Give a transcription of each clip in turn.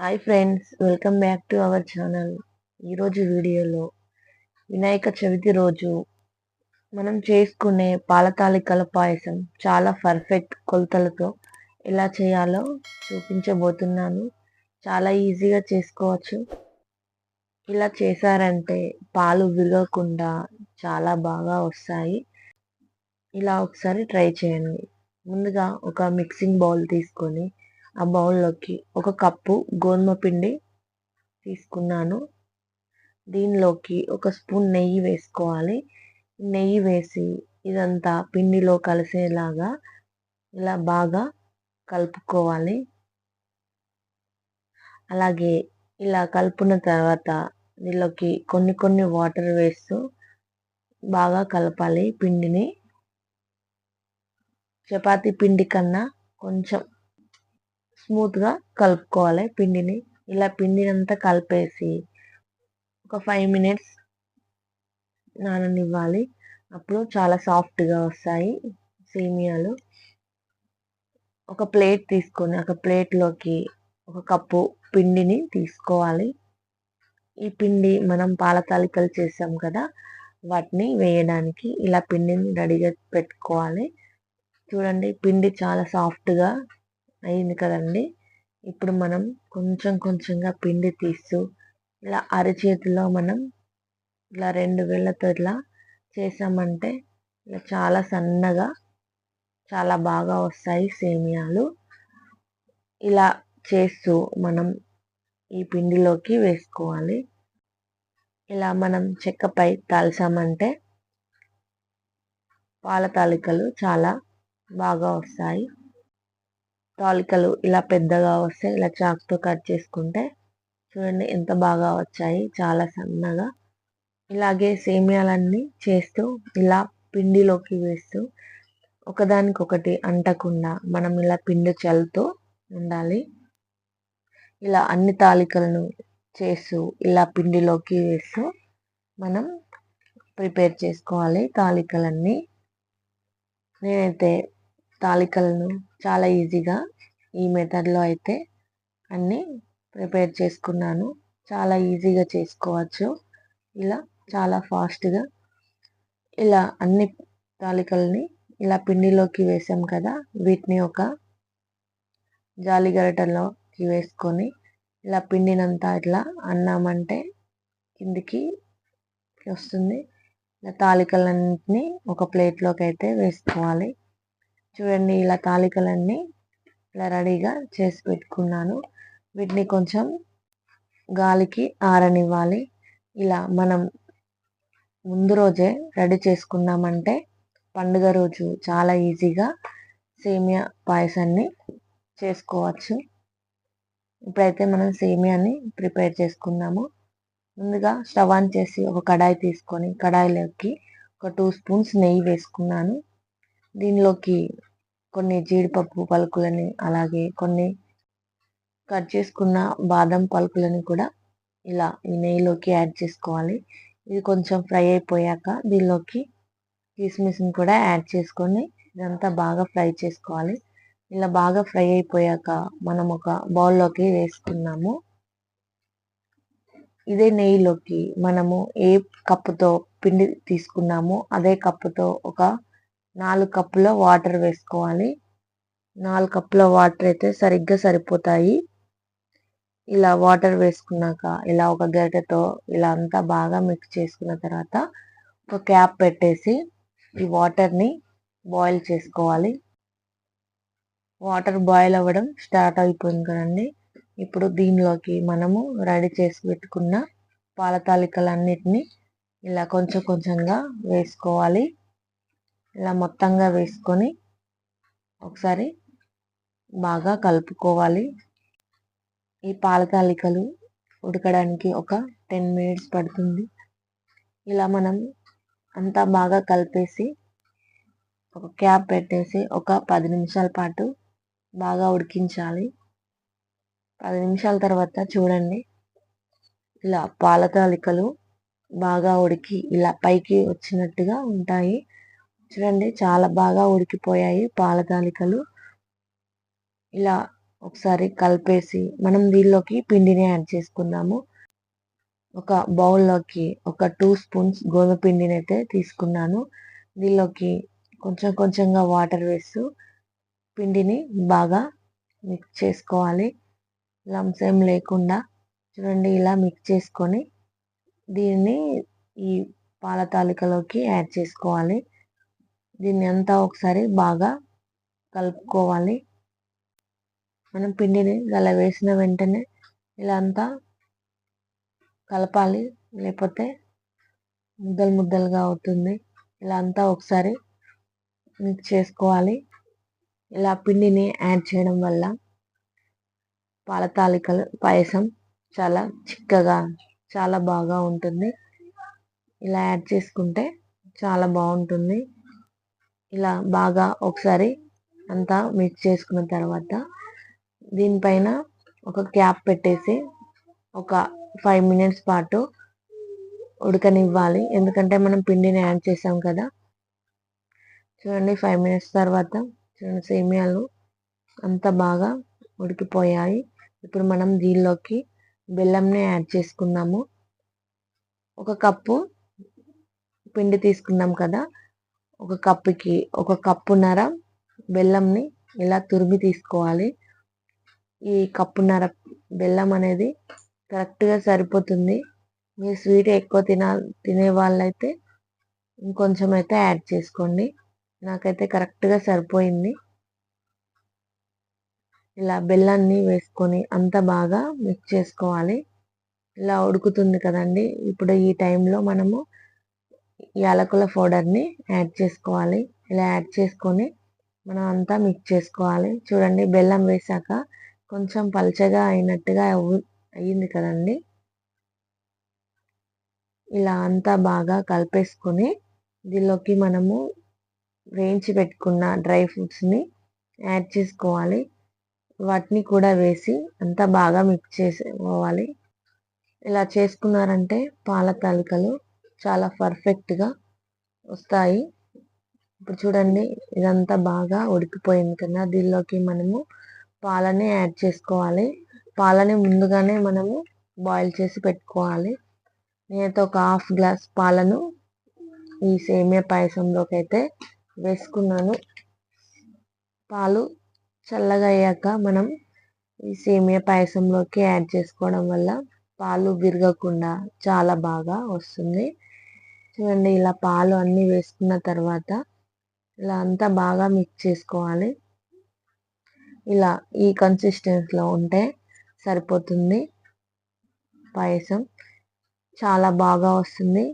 Hi friends welcome back to our channel ఈరోజు వీడియోలో వినాయక చవితి రోజు మనం చేసుకునే పాలతాలికల పాయసం చాలా పర్ఫెక్ట్ కొలతలతో ఎలా చేయాలో చూపించబోతున్నాను. చాలా ఈజీగా చేసుకోవచ్చు. ఇలా చేశారంటే పాలు విరగకుండా చాలా బాగా వస్తాయి. ఇలా ఒకసారి ట్రై చేయండి. ముందుగా ఒక మిక్సింగ్ బౌల్ తీసుకొని ఆ బౌల్లోకి ఒక కప్పు గోధుమ పిండి తీసుకున్నాను. దీనిలోకి ఒక స్పూన్ నెయ్యి వేసుకోవాలి. నెయ్యి వేసి ఇదంతా పిండిలో కలిసేలాగా ఇలా బాగా కలుపుకోవాలి. అలాగే ఇలా కలుపున తర్వాత దీనిలోకి కొన్ని కొన్ని వాటర్ వేస్తూ బాగా కలపాలి పిండిని. చపాతీ పిండి కన్నా కొంచెం స్మూత్గా కలుపుకోవాలి పిండిని. ఇలా పిండినంతా కలిపేసి ఒక ఫైవ్ మినిట్స్ నాననివ్వాలి. అప్పుడు చాలా సాఫ్ట్గా వస్తాయి సేమియాలు. ఒక ప్లేట్ తీసుకొని ఒక ప్లేట్లోకి ఒక కప్పు పిండిని తీసుకోవాలి. ఈ పిండి మనం పాల తాలికలు చేసాం కదా వాటిని వేయడానికి ఇలా పిండిని రెడీగా పెట్టుకోవాలి. చూడండి పిండి చాలా సాఫ్ట్గా అయింది కదండి. ఇప్పుడు మనం కొంచెం కొంచెంగా పిండి తీస్తూ ఇలా అరచేతిలో మనం ఇలా రెండు వేళ్ళతో ఇట్లా చేసామంటే ఇలా చాలా సన్నగా చాలా బాగా వస్తాయి సేమియాలు. ఇలా చేస్తూ మనం ఈ పిండిలోకి వేసుకోవాలి. ఇలా మనం చెక్కపై తాల్చామంటే పాల తాలికలు చాలా బాగా వస్తాయి. తాలికలు ఇలా పెద్దగా వస్తే ఇలా చాక్తో కట్ చేసుకుంటే చూడండి ఎంత బాగా వచ్చాయి చాలా సన్నగా. ఇలాగే సేమియాలన్నీ చేస్తూ ఇలా పిండిలోకి వేస్తూ ఒకదానికొకటి అంటకుండా మనం ఇలా పిండి చల్లుతూ ఉండాలి. ఇలా అన్ని తాలికలను చేస్తూ ఇలా పిండిలోకి వేస్తూ మనం ప్రిపేర్ చేసుకోవాలి తాలికలన్నీ. నేనైతే తాలికలను చాలా ఈజీగా ఈ మెథడ్లో అయితే అన్నీ ప్రిపేర్ చేసుకున్నాను. చాలా ఈజీగా చేసుకోవచ్చు. ఇలా చాలా ఫాస్ట్గా ఇలా అన్ని తాలికల్ని ఇలా పిండిలోకి వేసాం కదా వీటిని ఒక జాలి గరిటెలోకి వేసుకొని ఇలా పిండినంతా ఇట్లా అన్నామంటే కిందికి వస్తుంది. ఇలా తాలికలన్నింటినీ ఒక ప్లేట్లోకి అయితే వేసుకోవాలి. చూడండి ఇలా తాలికలన్నీ ఇలా రెడీగా చేసి పెట్టుకున్నాను. వీటిని కొంచెం గాలికి ఆరనివ్వాలి. ఇలా మనం ముందు రోజే రెడీ చేసుకున్నామంటే పండుగ రోజు చాలా ఈజీగా సేమియా పాయసాన్ని చేసుకోవచ్చు. ఇప్పుడైతే మనం సేమియాని ప్రిపేర్ చేసుకున్నాము. ముందుగా స్టవ్ ఆన్ చేసి ఒక కడాయి తీసుకొని కడాయిలోకి ఒక టూ స్పూన్స్ నెయ్యి వేసుకున్నాను. దీనిలోకి కొన్ని జీడిపప్పు పలుకులని అలాగే కొన్ని కట్ చేసుకున్న బాదం పలుకులని కూడా ఇలా ఈ నెయ్యిలోకి యాడ్ చేసుకోవాలి. ఇది కొంచెం ఫ్రై అయిపోయాక దీనిలోకి కిస్మిస్ని కూడా యాడ్ చేసుకొని ఇదంతా బాగా ఫ్రై చేసుకోవాలి. ఇలా బాగా ఫ్రై అయిపోయాక మనం ఒక బౌల్లోకి వేసుకున్నాము. ఇదే నెయ్యిలోకి మనము ఏ కప్పుతో పిండి తీసుకున్నామో అదే కప్పుతో ఒక నాలుగు కప్పుల వాటర్ వేసుకోవాలి. నాలుగు కప్పుల వాటర్ అయితే సరిగ్గా సరిపోతాయి. ఇలా వాటర్ వేసుకున్నాక ఇలా ఒక గరిటెతో ఇలా అంతా బాగా మిక్స్ చేసుకున్న తర్వాత ఒక క్యాప్ పెట్టేసి ఈ వాటర్ని బాయిల్ చేసుకోవాలి. వాటర్ బాయిల్ అవ్వడం స్టార్ట్ అయిపోయింది కదండి. ఇప్పుడు దీనిలోకి మనము రెడీ చేసి పెట్టుకున్న పాల తాలికలన్నిటినీ ఇలా కొంచెం కొంచెంగా వేసుకోవాలి. ఇలా మొత్తంగా వేసుకొని ఒకసారి బాగా కలుపుకోవాలి. ఈ పాలకాలికలు ఉడకడానికి ఒక టెన్ మినిట్స్ పడుతుంది. ఇలా మనం అంతా బాగా కలిపేసి ఒక క్యాప్ పెట్టేసి ఒక పది నిమిషాల పాటు బాగా ఉడికించాలి. పది నిమిషాల తర్వాత చూడండి. ఇలా పాలతాలికలు బాగా ఉడికి ఇలా పైకి వచ్చినట్టుగా ఉంటాయి. చూడండి చాలా బాగా ఉడికిపోయాయి పాలగాలికలు ఇలా ఒకసారి కలిపేసి మనం దీనిలోకి పిండిని యాడ్ చేసుకుందాము. ఒక బౌల్లోకి ఒక టూ స్పూన్స్ గోధుమ పిండిని అయితే తీసుకున్నాను. దీనిలోకి కొంచెం కొంచెంగా వాటర్ వేస్తూ పిండిని బాగా మిక్స్ చేసుకోవాలి. లమ్స్ ఏం లేకుండా చూడండి ఇలా మిక్స్ చేసుకొని దీన్ని ఈ పాల తాలికలోకి యాడ్ చేసుకోవాలి. దీన్ని అంతా ఒకసారి బాగా కలుపుకోవాలి. మనం పిండిని అలా వేసిన వెంటనే ఇలా అంతా కలపాలి. లేకపోతే ముద్దలు ముద్దలుగా అవుతుంది. ఇలా అంతా ఒకసారి మిక్స్ చేసుకోవాలి. ఇలా పిండిని యాడ్ చేయడం వల్ల పాలతాలికలు పాయసం చాలా చిక్కగా చాలా బాగా ఉంటుంది. ఇలా యాడ్ చేసుకుంటే చాలా బాగుంటుంది. ఇలా బాగా ఒకసారి అంతా మిక్స్ చేసుకున్న తర్వాత దీనిపైన ఒక క్యాప్ పెట్టేసి ఒక ఫైవ్ మినిట్స్ పాటు ఉడకనివ్వాలి. ఎందుకంటే మనం పిండిని యాడ్ చేసాం కదా. చూడండి ఫైవ్ మినిట్స్ తర్వాత చూడండి సేమియాలు అంత బాగా ఉడికిపోయాయి. ఇప్పుడు మనం దీనిలోకి బెల్లంని యాడ్ చేసుకున్నాము ఒక కప్పు పిండి తీసుకున్నాం కదా. ఒక కప్పుకి ఒక కప్పున్నర బెల్లంని ఇలా తురిమి తీసుకోవాలి. ఈ కప్పున్నర బెల్లం అనేది కరెక్ట్గా సరిపోతుంది. మీరు స్వీట్ ఎక్కువ తిన తినే వాళ్ళైతే ఇంకొంచెం అయితే యాడ్ చేసుకోండి. నాకైతే కరెక్ట్గా సరిపోయింది. ఇలా బెల్లాన్ని వేసుకొని అంత బాగా మిక్స్ చేసుకోవాలి. ఇలా ఉడుకుతుంది కదండి. ఇప్పుడు ఈ టైంలో మనము యాలకుల పౌడర్ని యాడ్ చేసుకోవాలి. ఇలా యాడ్ చేసుకొని మనం అంతా మిక్స్ చేసుకోవాలి. చూడండి బెల్లం వేసాక కొంచెం పల్చగా అయినట్టుగా అయ్యింది కదండి. ఇలా అంతా బాగా కలిపేసుకొని దీనిలోకి మనము వేయించి పెట్టుకున్న డ్రై ఫ్రూట్స్ని యాడ్ చేసుకోవాలి. వాటిని కూడా వేసి అంతా బాగా మిక్స్ చేసుకోవాలి. ఇలా చేసుకున్నారంటే పాల తాలికలు చాలా పర్ఫెక్ట్గా వస్తాయి. ఇప్పుడు చూడండి ఇదంతా బాగా ఉడికిపోయింది కదా. దీనిలోకి మనము పాలని యాడ్ చేసుకోవాలి. పాలని ముందుగానే మనము బాయిల్ చేసి పెట్టుకోవాలి. నేనైతే ఒక హాఫ్ గ్లాస్ పాలను ఈ సేమియా పాయసంలోకి అయితే వేసుకున్నాను. పాలు చల్లగా అయ్యాక మనం ఈ సేమియా పాయసంలోకి యాడ్ చేసుకోవడం వల్ల పాలు విరగకుండా చాలా బాగా వస్తుంది. చూడండి ఇలా పాలు అన్నీ వేసుకున్న తర్వాత ఇలా అంతా బాగా మిక్స్ చేసుకోవాలి. ఇలా ఈ కన్సిస్టెన్సీలో ఉంటే సరిపోతుంది పాయసం. చాలా బాగా వస్తుంది.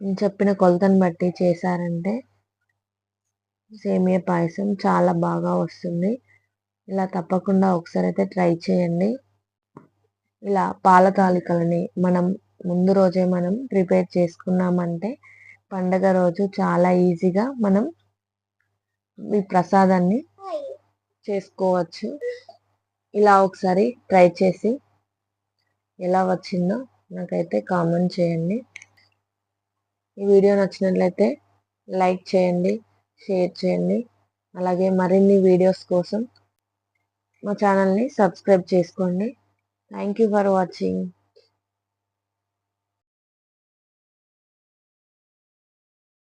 నేను చెప్పిన కొలతను బట్టి చేశారంటే సేమియా పాయసం చాలా బాగా వస్తుంది. ఇలా తప్పకుండా ఒకసారి అయితే ట్రై చేయండి. ఇలా పాల తాలికలని మనం ముందు రోజే మనం ప్రిపేర్ చేసుకున్నామంటే పండగ రోజు చాలా ఈజీగా మనం ఈ ప్రసాదాన్ని చేసుకోవచ్చు. ఇలా ఒకసారి ట్రై చేసి ఎలా వచ్చిందో నాకైతే కామెంట్ చేయండి. ఈ వీడియో నచ్చినట్లయితే లైక్ చేయండి షేర్ చేయండి. అలాగే మరిన్ని వీడియోస్ కోసం మా ఛానల్ని సబ్స్క్రైబ్ చేసుకోండి. Thank you for watching.